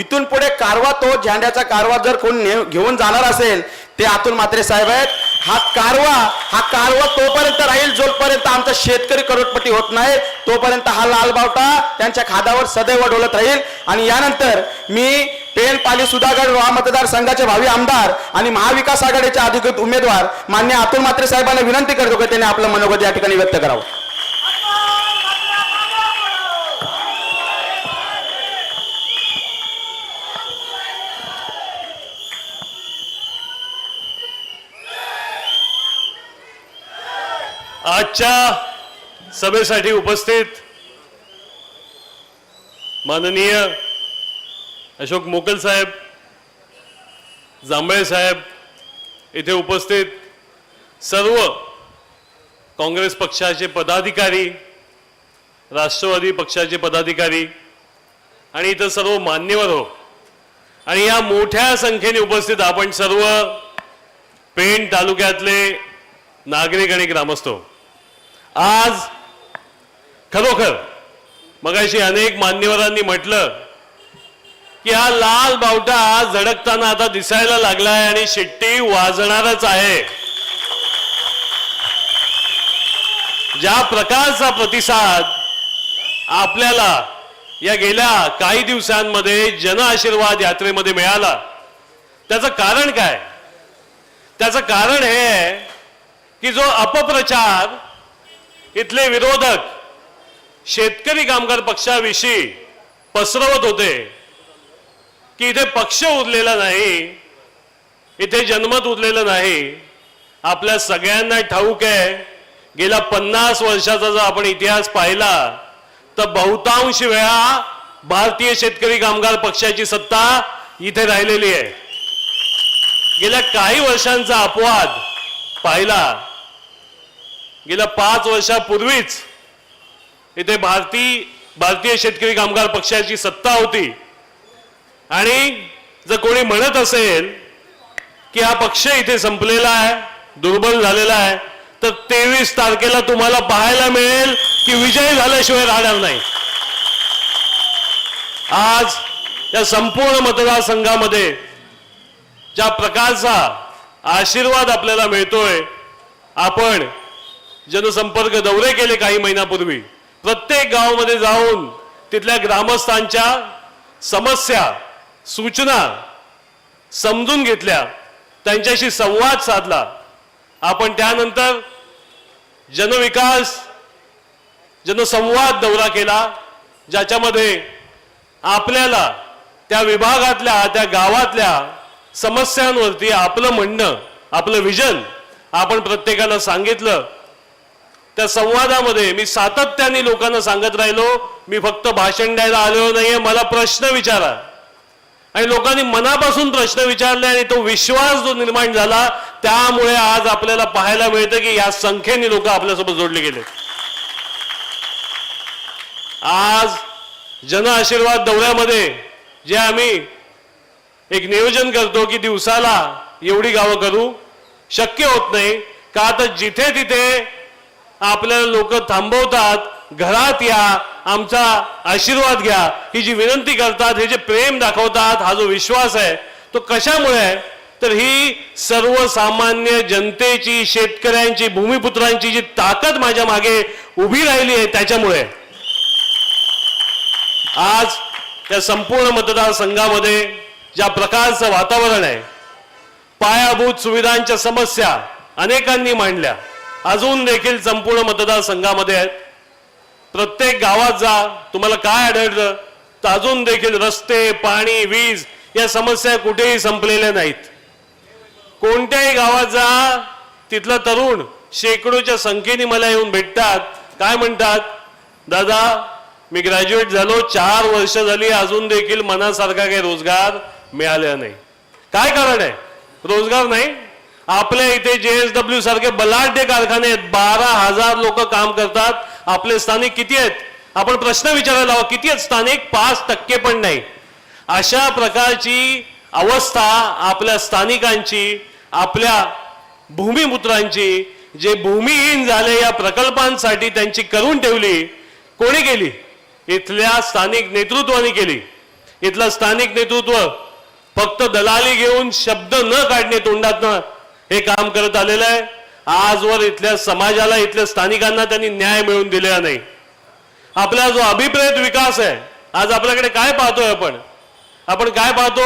इथून पुढे कारवा तो झेंड्याचा कारवा जर कोण घेऊन जाणार असेल ते अतुल म्हात्रे साहेब आहेत. हा कारवा हा कारवा तोपर्यंत राहील जोपर्यंत आमचा शेतकरी करोडपती होत नाही तोपर्यंत हा लाल बावटा त्यांच्या खादावर सदैव डोलत राहील. आणि यानंतर मी पेन पाली सुधागड मतदारसंघाचे भावी आमदार आणि महाविकास आघाडीचे अधिकृत उमेदवार मान्य अतुल म्हात्रे साहेबांना विनंती करतो की त्यांनी आपलं मनोगत या ठिकाणी व्यक्त करावं. आजच्या सभेसाठी उपस्थित माननीय अशोक मोकल साहेब जांभळे साहेब इथे उपस्थित सर्व काँग्रेस पक्षाचे पदाधिकारी राष्ट्रवादी पक्षाचे पदाधिकारी आणि इथं सर्व मान्यवर हो आणि या मोठ्या संख्येने उपस्थित आपण सर्व पेण तालुक्यातले नागरिक आणि ग्रामस्थ हो. आज खरोखर मगाशी अनेक मान्यवरांनी म्हटलं की हा लाल बावटा आज झडकताना आता दिसायला लागलाय आणि शिट्टी वाजणारच आहे. ज्या प्रकारचा प्रतिसाद आपल्याला या गेल्या काही दिवसांमध्ये जन आशीर्वाद यात्रेमध्ये मिळाला त्याचं कारण काय? त्याचं कारण हे की जो अपप्रचार इथले विरोधक शेतकरी कामगार पक्षाविषयी पसरवत होते की इथे पक्ष उरलेला नाही इथे जनमत उरलेलं नाही. आपल्या सगळ्यांना ठाऊक आहे गेल्या पन्नास वर्षाचा जर आपण इतिहास पाहिला तर बहुतांश वेळा भारतीय शेतकरी कामगार पक्षाची सत्ता इथे राहिलेली आहे. गेल्या काही वर्षांचा अपवाद पाहिला गेल्या पाच वर्षापूर्वीच इथे भारती भारतीय शेतकरी कामगार पक्षाची सत्ता होती. आणि जर कोणी म्हणत असेल की हा पक्ष इथे संपलेला आहे दुर्बल झालेला आहे तर तेवीस तारखेला तुम्हाला पाहायला मिळेल की विजय झाल्याशिवाय राहणार नाही. आज या संपूर्ण मतदारसंघामध्ये ज्या प्रकारचा आशीर्वाद आपल्याला मिळतोय आपण जनसंपर्क दौरे केले काही महिन्यापूर्वी. प्रत्येक गावामध्ये जाऊन तिथल्या ग्रामस्थांच्या समस्या सूचना समजून घेतल्या. त्यांच्याशी संवाद साधला. आपण त्यानंतर जनविकास जनसंवाद दौरा केला ज्याच्यामध्ये आपल्याला त्या विभागातल्या त्या गावातल्या समस्यांवरती आपलं म्हणणं आपलं विजन आपण प्रत्येकाला सांगितलं. त्या संवादामध्ये मी सातत्याने लोकांना सांगत राहिलो मी फक्त भाषण द्यायला आलेलो नाहीये मला प्रश्न विचारा. आणि लोकांनी मनापासून प्रश्न विचारले आणि तो विश्वास जो निर्माण झाला त्यामुळे आज आपल्याला पाहायला मिळतं की या संख्येने लोक आपल्यासोबत जोडले गेले. आज जन आशीर्वाद दौऱ्यामध्ये जे आम्ही एक नियोजन करतो की दिवसाला एवढी गावं करू शक्य होत नाही. का तर जिथे तिथे आपल्याला लोक थांबवतात घरात या आमचा आशीर्वाद घ्या. ही जी विनंती करतात हे जे प्रेम दाखवतात हा जो विश्वास आहे तो कशामुळे आहे? तर ही सर्वसामान्य जनतेची शेतकऱ्यांची भूमिपुत्रांची जी ताकद माझ्या मागे उभी राहिली आहे त्याच्यामुळे. आज या संपूर्ण मतदारसंघामध्ये ज्या प्रकारचं वातावरण आहे पायाभूत सुविधांच्या समस्या अनेकांनी मांडल्या. अजून देखील संपूर्ण मतदारसंघामध्ये आहेत. प्रत्येक गावात जा तुम्हाला काय आढळलं तर अजून देखील रस्ते पाणी वीज या समस्या कुठेही संपलेल्या नाहीत. कोणत्याही गावात जा तिथला तरुण शेकडोच्या संख्येने मला येऊन भेटतात. काय म्हणतात? दादा मी ग्रॅज्युएट झालो चार वर्ष झाली अजून देखील मनासारखा काही रोजगार मिळाला नाही. काय कारण आहे? रोजगार नाही? आपल्या इथे जेएसडब्ल्यू सारखे बलाढ्य कारखाने आहेत. बारा हजार लोक काम करतात. आपले स्थानिक किती आहेत? आपण प्रश्न विचारायला हवा किती आहेत स्थानिक? पाच टक्के पण नाही. अशा प्रकारची अवस्था आपल्या स्थानिकांची आपल्या भूमिपुत्रांची जे भूमिहीन झाले या प्रकल्पांसाठी त्यांची करून ठेवली कोणी केली? इथल्या स्थानिक नेतृत्वाने केली. इथलं स्थानिक नेतृत्व फक्त दलाली घेऊन शब्द न काढणे तोंडातनं हे काम करत आलेलं आहे. आजवर इथल्या समाजाला इथल्या स्थानिकांना त्यांनी न्याय मिळवून दिलेला नाही. आपला जो अभिप्रेत विकास आहे आज आपल्याकडे काय पाहतोय आपण? आपण काय पाहतो?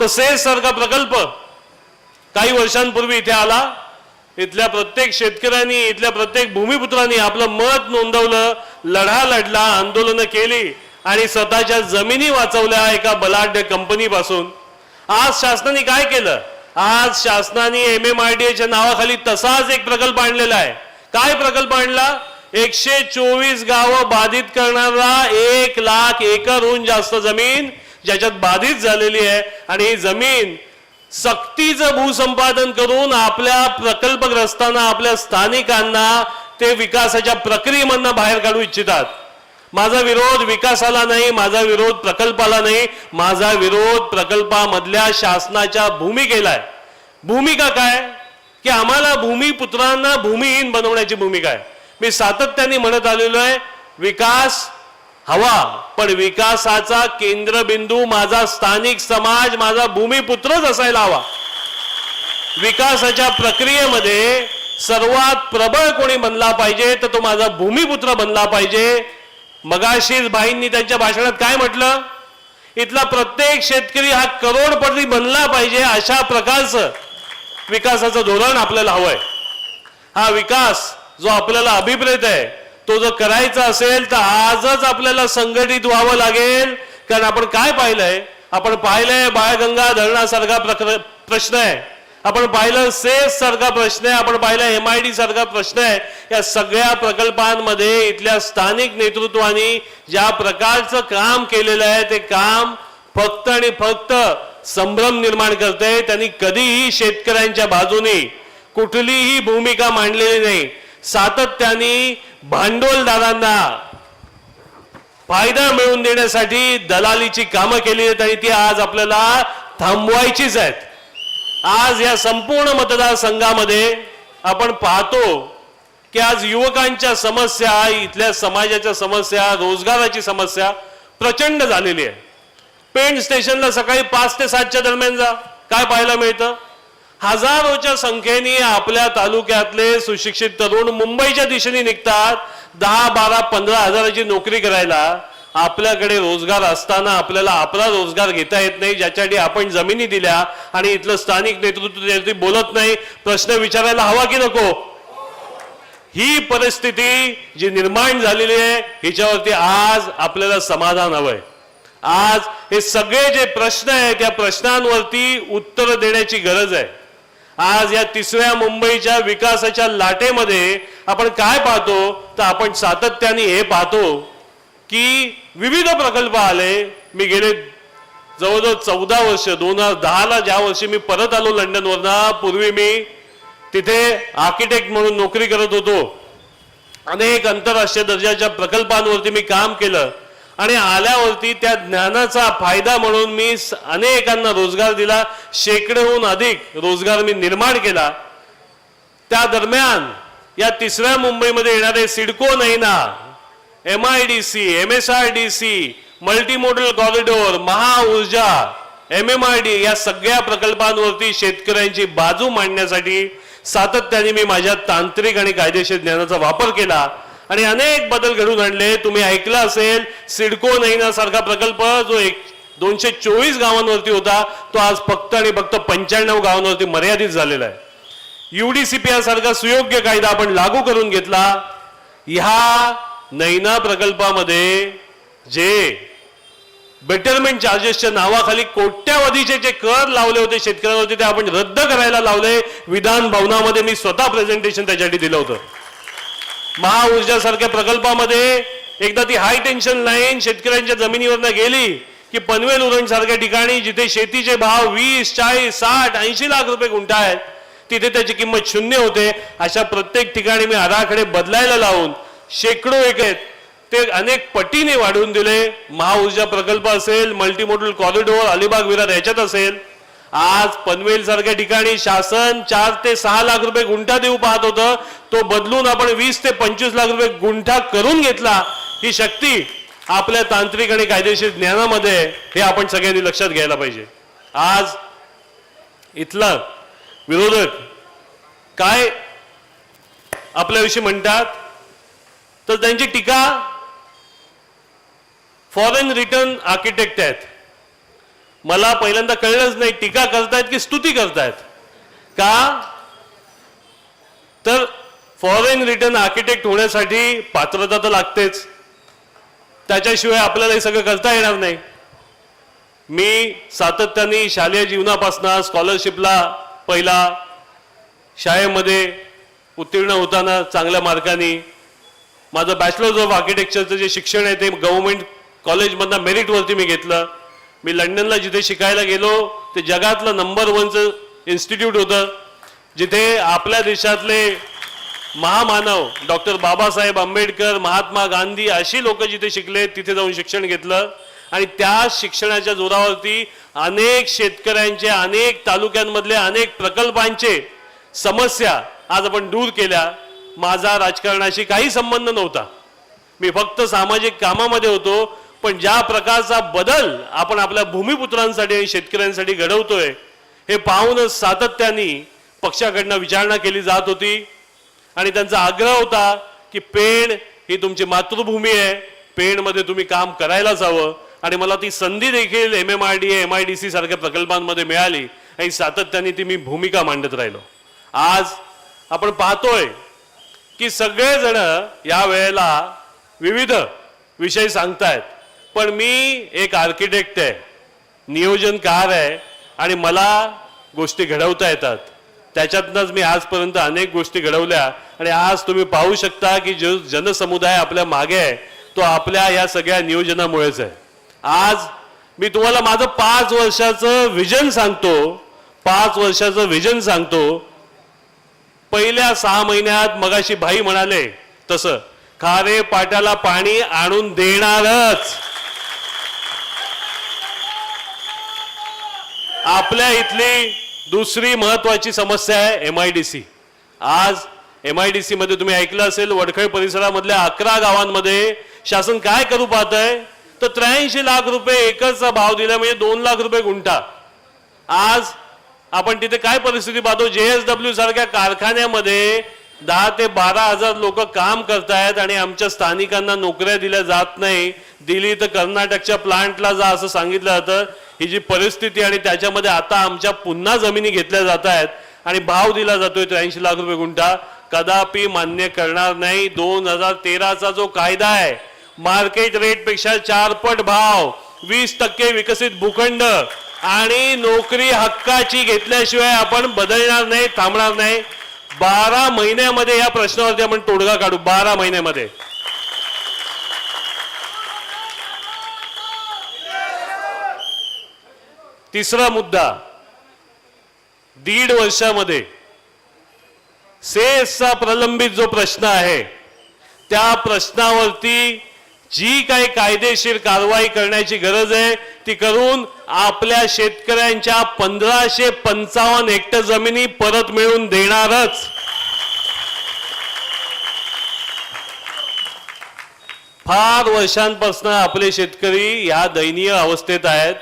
तसेच सारखा प्रकल्प काही वर्षांपूर्वी इथे आला. इथल्या प्रत्येक शेतकऱ्यांनी इथल्या प्रत्येक भूमिपुत्रांनी आपलं मत नोंदवलं लढा लढला आंदोलनं केली आणि स्वतःच्या जमिनी वाचवल्या एका बलाढ्य कंपनीपासून आज शासनाने काय केलं? आज शासनाने एम एम आय डी एच्या नावाखाली तसाच एक प्रकल्प आणलेला आहे. काय प्रकल्प आणला? एकशे चोवीस गावं बाधित करणारा एक लाख एकरहून जास्त जमीन ज्याच्यात बाधित झालेली आहे. आणि ही जमीन सक्तीचं भूसंपादन करून आपल्या प्रकल्पग्रस्तांना आपल्या स्थानिकांना ते विकासाच्या प्रक्रियेमधनं बाहेर काढू इच्छितात. माझा विरोध विकासाला नाही माझा विरोध प्रकल्पाला नाही माझा विरोध प्रकल्पामधल्या शासनाच्या भूमिकेला आहे. भूमिका काय? की आम्हाला भूमिपुत्रांना भूमिहीन बनवण्याची भूमिका आहे. मी सातत्याने म्हणत आलेलो आहे विकास हवा पण विकासाचा केंद्रबिंदू माझा स्थानिक समाज माझा भूमिपुत्रच असायला हवा. विकासाच्या प्रक्रियेमध्ये सर्वात प्रबळ कोणी बनला पाहिजे तर तो माझा भूमिपुत्र बनला पाहिजे मगाशीच भाईंनी त्यांच्या भाषणात काय म्हटलं? इथला प्रत्येक शेतकरी हा करोडपती बनला पाहिजे अशा प्रकारचं विकासाचं धोरण आपल्याला हवंय. हा विकास जो आपल्याला अभिप्रेत आहे तो जर करायचा असेल तर आजच आपल्याला संघटित व्हावं लागेल. कारण आपण काय पाहिलंय? आपण पाहिलंय बाळगंगा धरणासारखा प्रक्र- प्रश्न आहे. आपण पाहिलं सेस सारखा प्रश्न आहे आपण पाहिलं एम आय डी सारखा प्रश्न आहे. या सगळ्या प्रकल्पांमध्ये इथल्या स्थानिक नेतृत्वाने ज्या प्रकारचं काम केलेलं आहे ते काम फक्त आणि फक्त संभ्रम निर्माण करते त्यांनी कधीही शेतकऱ्यांच्या बाजूने कुठलीही भूमिका मांडलेली नाही. सातत्याने भांडवलदारांना फायदा मिळवून देण्यासाठी दलालीची कामं केली आहेत आणि ती आज आपल्याला थांबवायचीच आहेत. आज या संपूर्ण मतदारसंघामध्ये आपण पाहतो की आज युवकांच्या समस्या इथल्या समाजाच्या समस्या रोजगाराची समस्या प्रचंड झालेली आहे. पेंट स्टेशनला सकाळी पाच ते सातच्या दरम्यान जा काय पाहायला मिळतं? हजारोच्या संख्येने आपल्या तालुक्यातले सुशिक्षित तरुण मुंबईच्या दिशेने निघतात. दहा बारा पंधरा हजाराची नोकरी करायला. आपल्याकडे रोजगार असताना आपल्याला आपला रोजगार घेता येत नाही ज्याच्यासाठी आपण जमिनी दिल्या आणि इथलं स्थानिक नेतृत्व त्याच्यासाठी बोलत नाही प्रश्न विचारायला हवा की नको? ही परिस्थिती जी निर्माण झालेली आहे हिच्यावरती आज आपल्याला समाधान हवंय. आज हे सगळे जे प्रश्न आहे त्या प्रश्नांवरती उत्तर देण्याची गरज आहे. आज या तिसऱ्या मुंबईच्या विकासाच्या लाटेमध्ये आपण काय पाहतो? तर आपण सातत्याने हे पाहतो की विविध प्रकल्प आले. मी गेले जवळजवळ चौदा वर्ष दोन हजार दहाला ज्या वर्षी मी परत आलो लंडनवरनं पूर्वी मी तिथे आर्किटेक्ट म्हणून नोकरी करत होतो. अनेक आंतरराष्ट्रीय दर्जाच्या प्रकल्पांवरती मी काम केलं. आणि आल्यावरती त्या ज्ञानाचा फायदा म्हणून मी अनेकांना रोजगार दिला. शेकडोहून अधिक रोजगार मी निर्माण केला. त्या दरम्यान या तिसऱ्या मुंबईमध्ये येणारे सिडको नाही ना M I D C M S R D C multimodal corridor Mahaurja M M D या सगळ्या प्रकल्पांवरती शेतकऱ्यांची बाजू मांडण्यासाठी सातत्याने मी माझ्या तांत्रिक आणि कायदेशीर ज्ञानाचा वापर केला. आणि अनेक बदल घडून आणले. तुम्ही ऐकलं असेल सिडको नैना सारखा प्रकल्प जो एक दोनशे चोवीस गावांवरती होता तो आज फक्त आणि फक्त पंच्याण्णव गावांवरती मर्यादित झालेला आहे. युडीसीपीआर सारखा सुयोग्य कायदा आपण लागू करून घेतला. ह्या नैना प्रकल्पामध्ये जे बेटरमेंट चार्जेसच्या नावाखाली कोट्यावधीचे जे कर लावले होते शेतकऱ्यांवरती ते आपण रद्द करायला लावले. विधान भवनामध्ये मी स्वतः प्रेझेंटेशन त्याच्यासाठी दिलं होतं. महाऊर्जा सारख्या प्रकल्पामध्ये एकदा ती हाय टेन्शन लाईन शेतकऱ्यांच्या जमिनीवरनं गेली की पनवेल उरण सारख्या ठिकाणी जिथे शेतीचे भाव वीस चाळीस साठ ऐंशी लाख रुपये गुंठा आहेत तिथे त्याची किंमत शून्य होते. अशा प्रत्येक ठिकाणी मी आराखडे बदलायला लावून शेकडो एक आहेत. ते अनेक पटीने वाढवून दिले. महाऊर्जा प्रकल्प असेल मल्टीमोडल कॉरिडोर अलिबाग विरार याच्यात असेल. आज पनवेल सारख्या ठिकाणी शासन चार ते सहा लाख रुपये गुंठा देऊ पाहत होतं. तो बदलून आपण वीस ते पंचवीस लाख रुपये गुंठा करून घेतला. ही शक्ती आपल्या तांत्रिक आणि कायदेशीर ज्ञानामध्ये हे आपण सगळ्यांनी लक्षात घ्यायला पाहिजे. आज इथला विरोधक काय आपल्याविषयी म्हणतात? तर त्यांची टीका फॉरेन रिटर्न आर्किटेक्ट आहेत. मला पहिल्यांदा कळलंच नाही टीका करतायत की स्तुती करतायत. का? तर फॉरेन रिटर्न आर्किटेक्ट होण्यासाठी पात्रता तर लागतेच. त्याच्याशिवाय आपल्याला हे सगळं करता येणार नाही. मी सातत्याने शालेय जीवनापासून स्कॉलरशिपला पहिला शाळेमध्ये उत्तीर्ण होताना चांगल्या मार्गाने माझं बॅचलर्स ऑफ आर्किटेक्चरचं जे शिक्षण आहे ते गव्हर्नमेंट कॉलेजमधनं मेरिटवरती मी घेतलं. मी लंडनला जिथे शिकायला गेलो ते जगातलं नंबर वनचं इन्स्टिट्यूट होतं. जिथे आपल्या देशातले महामानव डॉक्टर बाबासाहेब आंबेडकर महात्मा गांधी अशी लोक जिथे शिकले तिथे जाऊन शिक्षण घेतलं. आणि त्या शिक्षणाच्या जोरावरती अनेक शेतकऱ्यांचे अनेक तालुक्यांमधले अनेक प्रकल्पांचे समस्या आज आपण दूर केल्या. माझा राजकारणाशी काही संबंध नव्हता. मी फक्त सामाजिक कामामध्ये होतो पण ज्या प्रकारचा बदल आपण आपल्या भूमिपुत्रांसाठी आणि शेतकऱ्यांसाठी घडवतोय हे पाहूनच सातत्याने पक्षाकडनं विचारणा केली जात होती. आणि त्यांचा आग्रह होता की पेण ही तुमची मातृभूमी आहे पेणमध्ये तुम्ही काम करायलाच हवं. आणि मला ती संधी देखील M M R D M I D C सारख्या प्रकल्पांमध्ये मिळाली. आणि सातत्याने ती मी भूमिका मांडत राहिलो. आज आपण पाहतोय की सगळेजण या वेळेला विविध विषय सांगतायत. पण मी एक आर्किटेक्ट आहे नियोजनकार आहे आणि मला गोष्टी घडवता येतात. त्याच्यातनंच मी आजपर्यंत अनेक गोष्टी घडवल्या आणि आज तुम्ही पाहू शकता की जो जनसमुदाय आपल्या मागे आहे तो आपल्या या सगळ्या नियोजनामुळेच आहे. आज मी तुम्हाला माझं पाच वर्षाचं विजन सांगतो पाच वर्षाचं विजन सांगतो पहिल्या सहा महिन्यात मगाशी भाई म्हणाले तसं खारे पाट्याला पाणी आणून देणारच. आपल्या इथली दुसरी महत्वाची समस्या आहे एम आय डी सी आज एम आय डी सी मध्ये तुम्ही ऐकलं असेल वडखळ परिसरामधल्या अकरा गावांमध्ये शासन काय करू पाहत आहे तर त्र्याऐंशी लाख रुपये एकच भाव दिला म्हणजे दोन लाख रुपये गुंठा. आज आपण तिथे काय परिस्थिती पाहतो? जेएसडब्ल्यू सारख्या कारखान्यामध्ये दहा ते बारा हजार लोक काम करतायत आणि आमच्या स्थानिकांना नोकऱ्या दिल्या जात नाही. दिली तर कर्नाटकच्या प्लांटला जा असं सांगितलं जातं. ही जी परिस्थिती आणि त्याच्यामध्ये आता आमच्या पुन्हा जमिनी घेतल्या जात आहेत आणि भाव दिला जातोय त्र्याऐंशी लाख रुपये गुंठा. कदापि मान्य करणार नाही. दोन हजार तेराचा जो कायदा आहे मार्केट रेटपेक्षा चारपट भाव. वीस टक्के विकसित भूखंड आणि नोकरी हक्काची घेतल्याशिवाय आपण बदलणार नाही थांबणार नाही. बारा महिन्यामध्ये या प्रश्नावरती आपण तोडगा काढू बारा महिन्यामध्ये. तिसरा मुद्दा दीड वर्षामध्ये सेसचा प्रलंबित जो प्रश्न आहे त्या प्रश्नावरती जी काही कायदेशीर कारवाई करण्याची गरज आहे ती करून आपल्या शेतकऱ्यांच्या पंधराशे पंचावन्न हेक्टर जमिनी परत मिळवून देणारच. फार वर्षांपासून आपले शेतकरी या दयनीय अवस्थेत आहेत.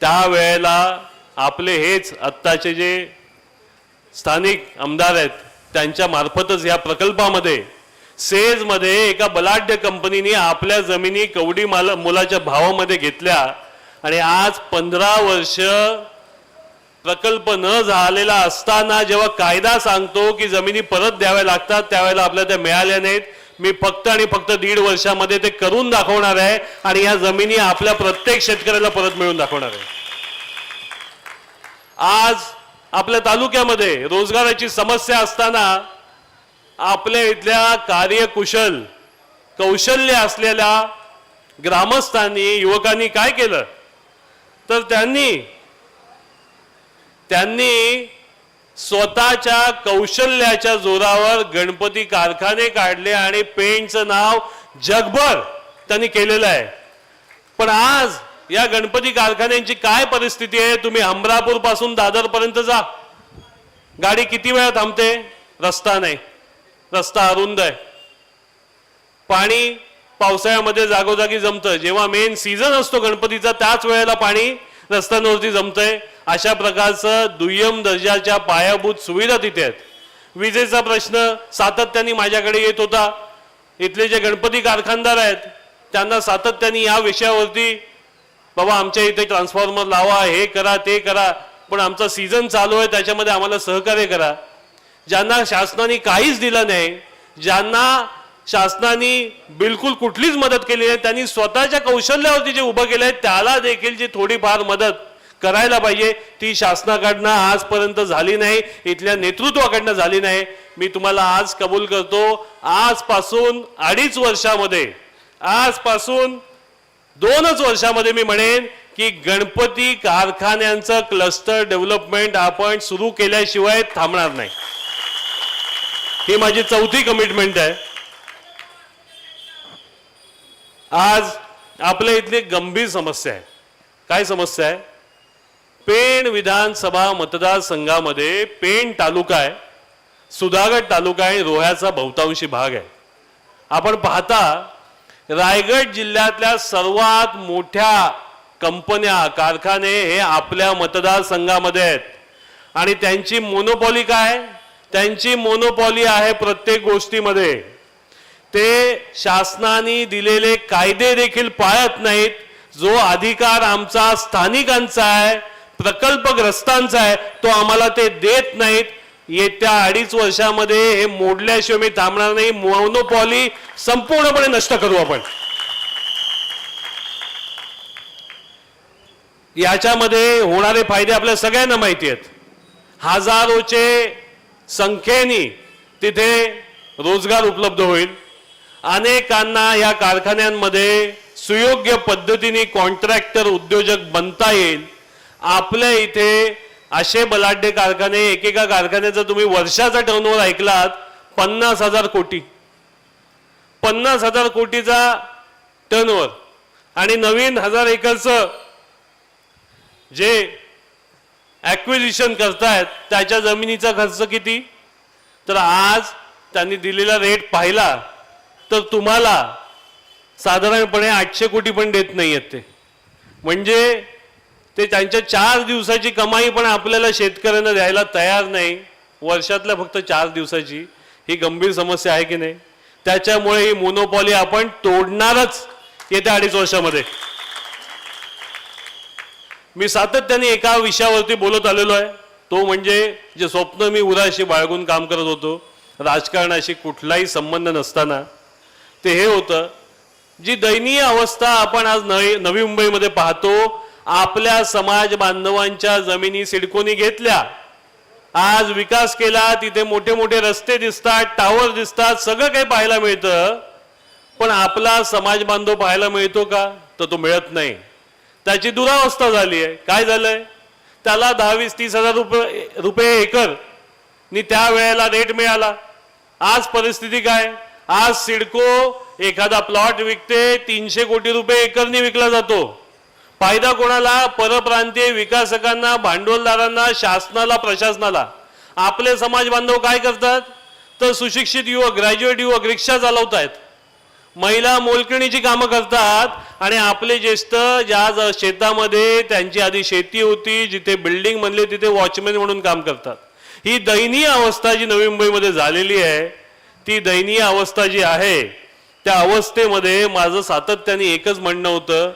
त्यावेळेला आपले हेच आत्ताचे जे स्थानिक आमदार आहेत त्यांच्या मार्फतच या प्रकल्पामध्ये सेजमध्ये एका बलाढ्य कंपनीने आपल्या जमिनी कवडी माल मुलाच्या भावामध्ये घेतल्या आणि आज पंधरा वर्ष प्रकल्प न झालेला असताना जेव्हा कायदा सांगतो की जमिनी परत द्याव्या लागतात त्यावेळेला आपल्याला त्या मिळाल्या नाहीत. मी फक्त आणि फक्त दीड वर्षामध्ये ते करून दाखवणार आहे आणि या जमिनी आपल्या प्रत्येक शेतकऱ्याला परत मिळून दाखवणार आहे. आज आपल्या तालुक्यामध्ये रोजगाराची समस्या असताना आपल्या इथल्या कार्यकुशल कौशल्य असलेल्या ग्रामस्थांनी युवकांनी काय केलं? तर त्यांनी त्यांनी स्वतःच्या कौशल्याच्या जोरावर गणपती कारखाने काढले आणि पेंटचं नाव जगभर त्यांनी केलेलं आहे. पण आज या गणपती कारखान्यांची काय परिस्थिती आहे? तुम्ही अमरापूरपासून दादर पर्यंत जा. गाडी किती वेळा थांबते? रस्ता नाही. रस्ता अरुंद आहे. पाणी पावसाळ्यामध्ये जागोजागी जमतं. जेव्हा मेन सीझन असतो गणपतीचा त्याच वेळेला पाणी रस्त्यांवरती जमतंय. अशा प्रकारचं दुय्यम दर्जाच्या पायाभूत सुविधा तिथे आहेत. विजेचा प्रश्न सातत्याने माझ्याकडे येत होता. इथले जे गणपती कारखानदार आहेत त्यांना सातत्याने या विषयावरती बाबा आमच्या इथे ट्रान्सफॉर्मर लावा हे करा ते करा पण आमचा सीझन चालू आहे त्याच्यामध्ये आम्हाला सहकार्य करा. ज्यांना शासनाने काहीच दिलं नाही ज्यांना शासनाने बिलकुल कुठलीच मदत केली नाही त्यांनी स्वतःच्या कौशल्यावरती जे उभं केलंय त्याला देखील जी थोडीफार मदत करायला पाहिजे ती शासनाकडनं आजपर्यंत झाली नाही इथल्या नेतृत्वाकडनं झाली नाही. मी तुम्हाला आज कबूल करतो आजपासून अडीच वर्षामध्ये आजपासून दोनच वर्षामध्ये मी म्हणेन की गणपती कारखान्यांचं क्लस्टर डेव्हलपमेंट आपण सुरू केल्याशिवाय थांबणार नाही. ही माझी चौथी कमिटमेंट आहे. आज आपल्या इथली गंभीर समस्या आहे. काय समस्या आहे? पेण विधानसभा मतदारसंघामध्ये पेण तालुका आहे सुधागड तालुका आहे रोह्याचा बहुतांशी भाग आहे. आपण पाहता रायगड जिल्ह्यातल्या सर्वात मोठ्या कंपन्या कारखाने हे आपल्या मतदारसंघामध्ये आहेत. आणि त्यांची मोनोपॉली काय? त्यांची मोनोपॉली आहे प्रत्येक गोष्टीमध्ये. ते शासनाने दिलेले कायदे देखील पाळत नाहीत. जो अधिकार आमचा स्थानिकांचा आहे प्रकल्पग्रस्तांचा आहे तो आम्हाला ते देत नाहीत. येत्या अडीच वर्षामध्ये हे मोडल्याशिवाय मी थांबणार नाही. मोनोपॉली संपूर्णपणे नष्ट करू आपण. याच्यामध्ये होणारे फायदे आपल्या सगळ्यांना माहिती आहेत. हजारोचे संख्येने तिथे रोजगार उपलब्ध होईल. अनेकांना या कारखान्यांमध्ये सुयोग्य पद्धतीने कॉन्ट्रॅक्टर उद्योजक बनता येईल. आपल्या इथे असे बलाढ्य कारखाने एकेका कारखान्याचा तुम्ही वर्षाचा टर्नओव्हर ऐकलात पन्नास हजार कोटी. पन्नास हजार कोटीचा टर्नओव्हर आणि नवीन हजार एकरचं जे ॲक्विजिशन करतायत त्याच्या जमिनीचा खर्च किती? तर आज त्यांनी दिलेला रेट पाहिला तर तुम्हाला साधारणपणे आठशे कोटी पण देत नाही आहेत ते. म्हणजे ते त्यांच्या चार दिवसाची कमाई पण आपल्याला शेतकऱ्यांना द्यायला तयार नाही. वर्षातल्या फक्त चार दिवसाची. ही गंभीर समस्या आहे की नाही? त्याच्यामुळे ही मोनोपॉली आपण तोडणारच येत्या अडीच वर्षामध्ये. मी सातत्याने एका विषयावरती बोलत आलेलो आहे. तो म्हणजे जे स्वप्न मी उराशी बाळगून काम करत होतो राजकारणाशी कुठलाही संबंध नसताना ते हे होतं जी दयनीय अवस्था आपण आज नवी नवी मुंबईमध्ये पाहतो आपल्या समाज बांधवांच्या जमिनी सिडकोनी घेतल्या. आज विकास केला तिथे मोठे मोठे रस्ते दिसतात टावर दिसतात सगळं काही पाहायला मिळतं. पण आपला समाज बांधव पाहायला मिळतो का? तर तो मिळत नाही. त्याची दुरावस्था झाली आहे. काय झालंय? त्याला दहा वीस तीस हजार रुपये रुपये एकर. नि त्या वेळेला रेट मिळाला. आज परिस्थिती काय? आज सिडको एखादा प्लॉट विकते तीनशे कोटी रुपये एकरनी विकला जातो. फायदा कोणाला? परप्रांतीय विकासकांना भांडवलदारांना शासनाला प्रशासनाला. आपले समाज बांधव काय करतात? तर सुशिक्षित युवक ग्रॅज्युएट युवक रिक्षा चालवत आहेत महिला मोलकणीची कामं करतात आणि आपले ज्येष्ठ ज्या ज- शेतामध्ये त्यांची आधी शेती होती जिथे बिल्डिंग बनली तिथे वॉचमॅन म्हणून काम करतात. ही दयनीय अवस्था जी नवी मुंबईमध्ये झालेली आहे ती दयनीय अवस्था जी आहे त्या अवस्थेमध्ये माझं सातत्याने एकच म्हणणं होतं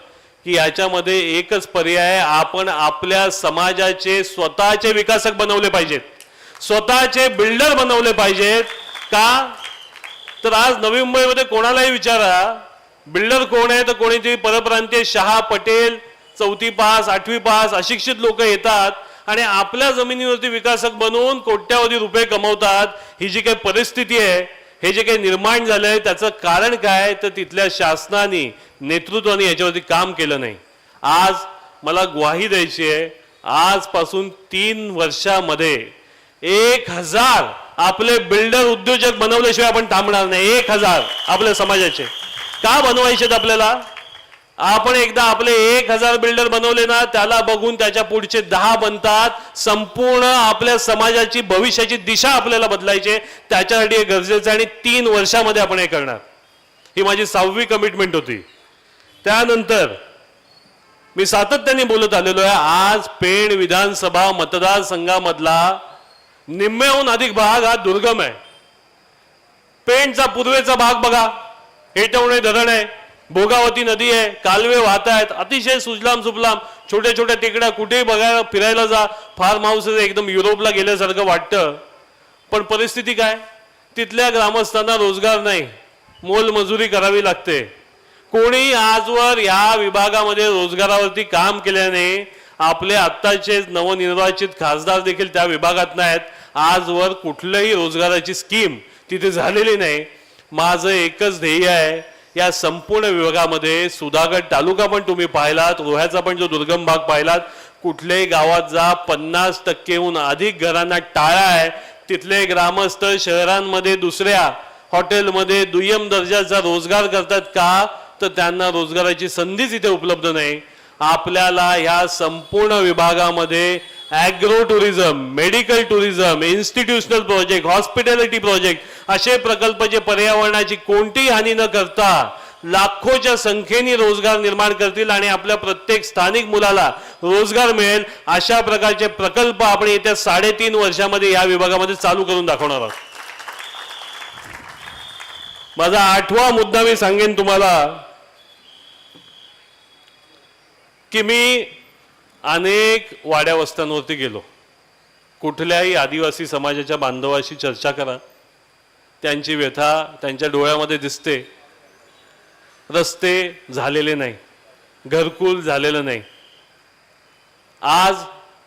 की याच्यामध्ये एकच पर्याय आपण आपल्या समाजाचे स्वतःचे विकासक बनवले पाहिजेत. स्वतःचे बिल्डर बनवले पाहिजेत. का? तर आज नवी मुंबईमध्ये कोणालाही विचारा. बिल्डर कोण आहे तर कोणीतरी परप्रांतीय शहा पटेल चौथी पास आठवी पास अशिक्षित लोक येतात आणि आपल्या जमिनीवरती विकासक बनवून कोट्यावधी रुपये कमवतात. ही जी काही परिस्थिती आहे हे जे काही निर्माण झालंय त्याचं कारण काय? तर तिथल्या शासनाने नेतृत्वाने याच्यावरती काम केलं नाही. आज मला ग्वाही द्यायची आहे आजपासून तीन वर्षामध्ये एक हजार आपले बिल्डर उद्योजक बनवल्याशिवाय आपण थांबणार नाही. एक हजार आपल्या समाजाचे. का बनवायचे आपल्याला? आपण एकदा आपले एक हजार बिल्डर बनवले ना त्याला बघून त्याच्या पुढचे दहा बनतात. संपूर्ण आपल्या समाजाची भविष्याची दिशा आपल्याला बदलायची त्याच्यासाठी हे गरजेचं आहे आणि तीन वर्षामध्ये आपण हे करणार. ही माझी सहावी कमिटमेंट होती. त्यानंतर मी सातत्याने बोलत आलेलो आहे. आज पेण विधानसभा मतदारसंघामधला निम्म्याहून अधिक भाग हा दुर्गम आहे. पेणचा पूर्वेचा भाग बघा. हेटवणे धरण आहे भोगावती नदी आहे कालवे वाहत आहेत अतिशय सुजलाम सुफलाम छोट्या छोट्या टेकड्या कुठेही बघायला फिरायला जा. फार्म हाऊस एकदम युरोपला गेल्यासारखं वाटतं. पण परिस्थिती काय? तिथल्या ग्रामस्थांना रोजगार नाही. मोलमजुरी करावी लागते. कोणी आजवर या विभागामध्ये रोजगारावरती काम केल्याने आपले आत्ताचे नवनिर्वाचित खासदार देखील त्या विभागात नाहीत. आजवर कुठलंही रोजगाराची स्कीम तिथे झालेली नाही. माझं एकच ध्येय आहे या संपूर्ण विभागामध्ये सुधागड तालुका पण तुम्ही पाहिलात रोह्याचा पण जो दुर्गम भाग पाहिलात कुठल्याही गावात जा पन्नास टक्केहून अधिक घरांना टाळा आहे. तिथले ग्रामस्थ शहरांमध्ये दुसऱ्या हॉटेलमध्ये दुय्यम दर्जाचा रोजगार करतात का? तर त्यांना रोजगाराची संधीच इथे उपलब्ध नाही. आपल्याला ह्या संपूर्ण विभागामध्ये agro tourism medical tourism institutional project hospitality project असे प्रकल्प जे पर्यावरणाची कोणतीही हानी न करता लाखोच्या संख्येने रोजगार निर्माण करतील आणि आपल्या प्रत्येक स्थानिक मुलाला रोजगार मिळेल अशा प्रकारचे प्रकल्प आपण येत्या साडेतीन वर्षामध्ये या विभागामध्ये चालू करून दाखवणार आहोत. माझा आठवा मुद्दा मी सांगेन तुम्हाला. की मी अनेक वाड्या वस्त्यांवरती गेलो. कुठल्याही आदिवासी समाजाच्या बांधवाशी चर्चा करा. त्यांची व्यथा त्यांच्या डोळ्यामध्ये दिसते. रस्ते झालेले नाही. घरकुल झालेलं नाही. आज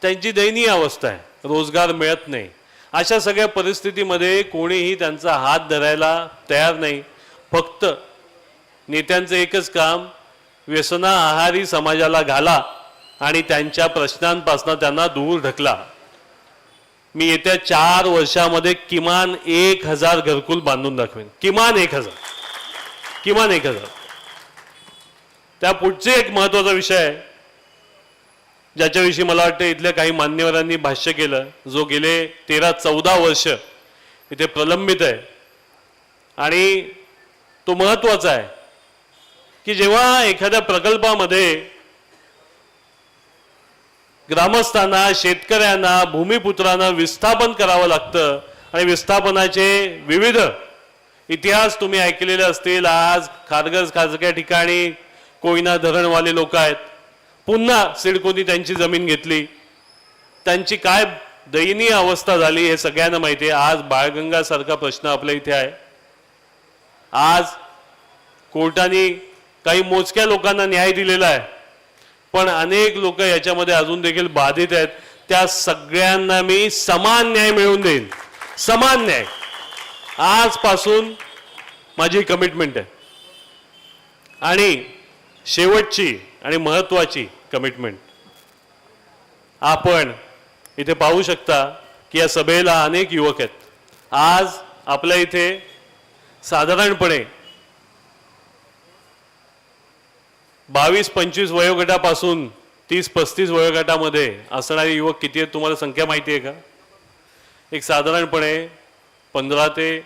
त्यांची दयनीय अवस्था आहे. रोजगार मिळत नाही. अशा सगळ्या परिस्थितीमध्ये कोणीही त्यांचा हात धरायला तयार नाही. फक्त नेत्यांचं एकच काम व्यसना आहारी समाजाला घाला आणि त्यांच्या प्रश्नांपासून त्यांना दूर ढकला. मी येत्या चार वर्षामध्ये किमान एक हजार घरकुल बांधून दाखवेन. किमान एक हजार. किमान एक हजार. त्या पुढचे एक महत्त्वाचा विषय आहे. ज्याच्याविषयी मला वाटतं इथल्या काही मान्यवरांनी भाष्य केलं. जो गेले तेरा चौदा वर्ष इथे प्रलंबित आहे. आणि तो महत्त्वाचा आहे. की जेव्हा एखाद्या प्रकल्पामध्ये ग्रामस्थांना शेतकऱ्यांना भूमिपुत्रांना विस्थापन करावं लागतं आणि विस्थापनाचे विविध इतिहास तुम्ही ऐकलेले असतील. आज खारगज खाजक्या ठिकाणी कोयना धरणवाले लोक आहेत. पुन्हा सिडकोनी त्यांची जमीन घेतली. त्यांची काय दयनीय अवस्था झाली हे सगळ्यांना माहिती आहे. आज बाळगंगासारखा प्रश्न आपल्या इथे आहे. आज कोर्टाने काही मोजक्या लोकांना न्याय दिलेला आहे. पण अनेक लोक याच्यामध्ये अजून देखील बाधित आहेत. त्या सगळ्यांना मी समान न्याय मिळवून देईन. समान न्याय. आजपासून माझी कमिटमेंट आहे. आणि शेवटची आणि महत्वाची कमिटमेंट आपण इथे पाहू शकता की या सभेला अनेक युवक आहेत. आज आपल्या इथे साधारणपणे बावीस पंचवीस वयोगटापासून तीस पस्तीस वयोगटामध्ये असणारे युवक किती आहेत तुम्हाला संख्या माहिती आहे का? एक साधारणपणे पंधरा ते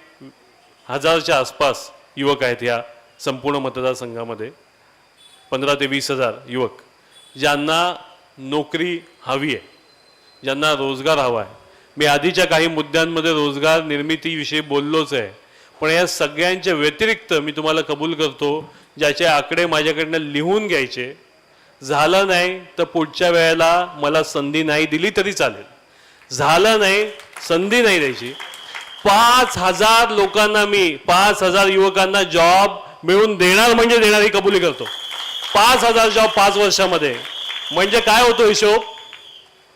हजारच्या आसपास युवक आहेत या संपूर्ण मतदारसंघामध्ये. पंधरा ते वीस हजार युवक. ज्यांना नोकरी हवी आहे ज्यांना रोजगार हवा आहे. मी आधीच्या काही मुद्द्यांमध्ये रोजगार निर्मितीविषयी बोललोच आहे. पण या सगळ्यांच्या व्यतिरिक्त मी तुम्हाला कबूल करतो ज्याचे आकडे माझ्याकडनं लिहून घ्यायचे. झालं नाही तर पुढच्या वेळेला मला संधी नाही दिली तरी चालेल. झालं नाही संधी नाही द्यायची. पाच हजार लोकांना मी पाच हजार युवकांना जॉब मिळून देणार म्हणजे देणार ही कबुली करतो. पाच हजार जॉब पाच वर्षामध्ये. म्हणजे काय होतो हिशोब?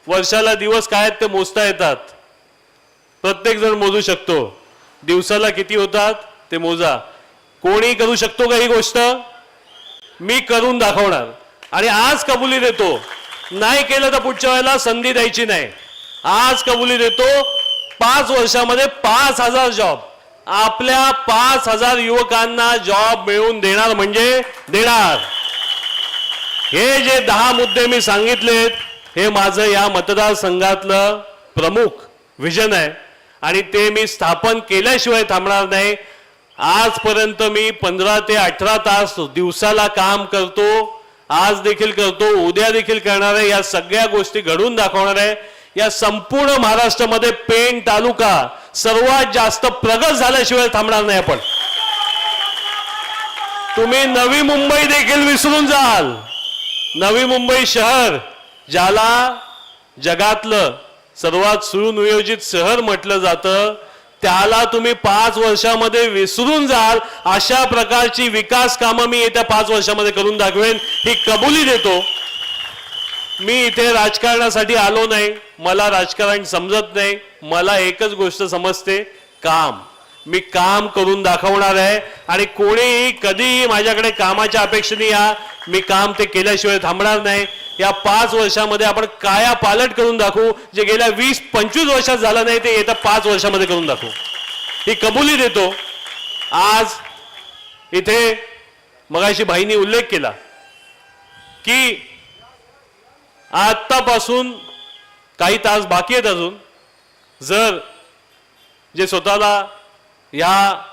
वर्षाला दिवस काय आहेत ते मोजता येतात. प्रत्येक जण मोजू शकतो. दिवसाला किती होतात ते मोजा. कोणी करू शकतो का ही गोष्ट? मी करून दाखवणार. आणि आज कबुली देतो. नाही केलं तर पुढच्या वेळेला संधी द्यायची नाही. आज कबुली देतो पाच वर्षामध्ये पाच हजार जॉब आपल्या पाच हजार युवकांना जॉब मिळवून देणार म्हणजे देणार. हे जे दहा मुद्दे मी सांगितलेत हे माझं या मतदारसंघातलं प्रमुख विजन आहे. आणि ते मी स्थापन केल्याशिवाय थांबणार नाही. आजपर्यंत मी पंधरा ते अठरा तास दिवसाला काम करतो आज देखील करतो उद्या देखील करणार आहे या सगळ्या गोष्टी घडून दाखवणार आहे. या संपूर्ण महाराष्ट्रामध्ये पेण तालुका सर्वात जास्त प्रगत झाल्याशिवाय थांबणार नाही आपण. तुम्ही नवी मुंबई देखील विसरून जाल. नवी मुंबई शहर ज्याला जगातलं सर्वात सुनियोजित शहर म्हटलं जातं त्याला तुम्ही पाच वर्षामध्ये विसरून जाल. अशा प्रकारची विकास कामं मी येत्या पाच वर्षामध्ये करून दाखवेन. ही कबुली देतो. मी इथे राजकारणासाठी आलो नाही. मला राजकारण समजत नाही. मला एकच गोष्ट समजते. काम. मी काम करून दाखवणार आहे. आणि कोणीही कधीही माझ्याकडे कामाच्या अपेक्षेने या मी काम ते केल्याशिवाय थांबणार नाही. या पाच वर्षामध्ये आपण काया पालट करून दाखवू जे गेल्या वीस पंचवीस वर्षात झालं नाही ते येत्या पाच वर्षामध्ये करून दाखवू. ही कबुली देतो. आज इथे मगाशी भाईनी उल्लेख केला की आत्तापासून काही तास बाकी आहेत अजून. जर जे स्वतःला या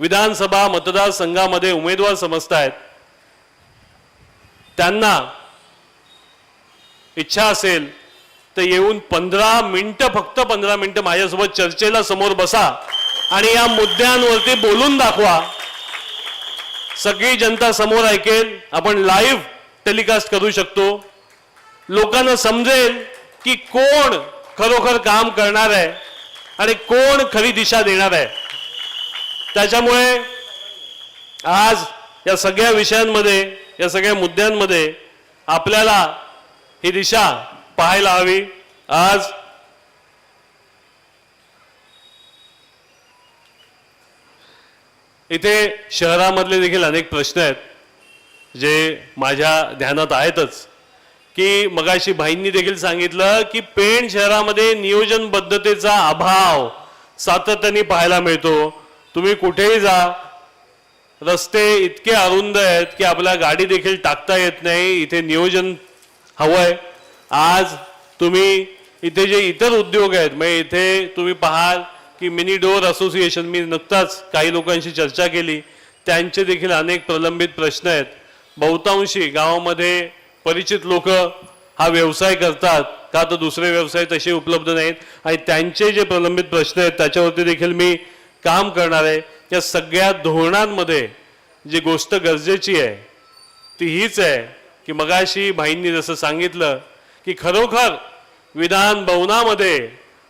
विधानसभा मतदारसंघामध्ये उमेदवार समजतायत त्यांना इच्छा असेल तर येऊन पंधरा मिनिटं फक्त पंधरा मिनिटं माझ्यासोबत चर्चेला समोर बसा आणि या मुद्द्यांवरती बोलून दाखवा. सगळी जनता समोर ऐकेल आपण लाईव्ह टेलिकास्ट करू शकतो. लोकांना समजेल की कोण खरोखर काम करणार आहे. आणि कोण खरी दिशा देणार आहे? त्याच्यामुळे आज या सगळ्या विषयांमध्ये या सगळ्या मुद्द्यांमध्ये आपल्याला ही दिशा पाहायला हवी. आज इथे शहरामधले देखील अनेक प्रश्न आहेत जे माझ्या ध्यानात आहेतच. की मगाशी भाईंनी देखील सांगितलं की पेण शहरामध्ये नियोजनबद्धतेचा अभाव सातत्याने पाहायला मिळतो. तुम्ही कुठेही जा. रस्ते इतके अरुंद आहेत की आपल्या गाडी देखील टाकता येत नाही. इथे नियोजन हवंय. आज तुम्ही इथे जे इतर उद्योग आहेत मग इथे तुम्ही पाहाल की मिनी डोअर असोसिएशन मी नुकताच काही लोकांशी चर्चा केली. त्यांचे देखील अनेक प्रलंबित प्रश्न आहेत. बहुतांशी गावामध्ये परिचित लोक हा व्यवसाय करतात का तर दुसरे व्यवसाय तसे उपलब्ध नाहीत. आणि त्यांचे जे प्रलंबित प्रश्न आहेत त्याच्यावरती देखील मी काम करणार आहे. या सगळ्या धोरणांमध्ये जी गोष्ट गरजेची आहे ती हीच आहे की मगाशी भाईंनी जसं सांगितलं की खरोखर विधान भवनामध्ये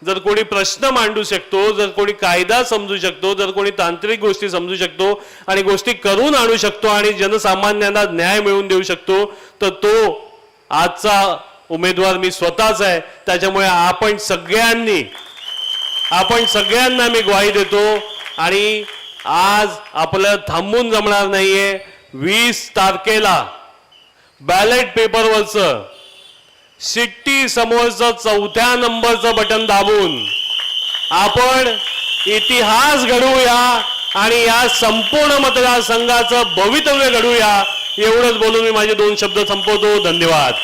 जर कोणी प्रश्न मांडू शकतो जर कोणी कायदा समजू शकतो जर कोणी तांत्रिक गोष्टी समजू शकतो आणि गोष्टी करून आणू शकतो आणि जनसामान्यांना न्याय मिळवून देऊ शकतो तर तो आजचा उमेदवार मी स्वतःच आहे. त्याच्यामुळे आपण सगळ्यांनी आपण सगळ्यांना मी ग्वाही देतो आणि आज आपलं थांबून जमणार नाहीये. वीस तारखेला बॅलेट पेपरवरचं शिट्टी समोरचं चौथ्या नंबरचं बटन दाबून आपण इतिहास घडवूया आणि या संपूर्ण मतदारसंघाचं भवितव्य घडूया एवढंच बोलून मी माझे दोन शब्द संपवतो. धन्यवाद.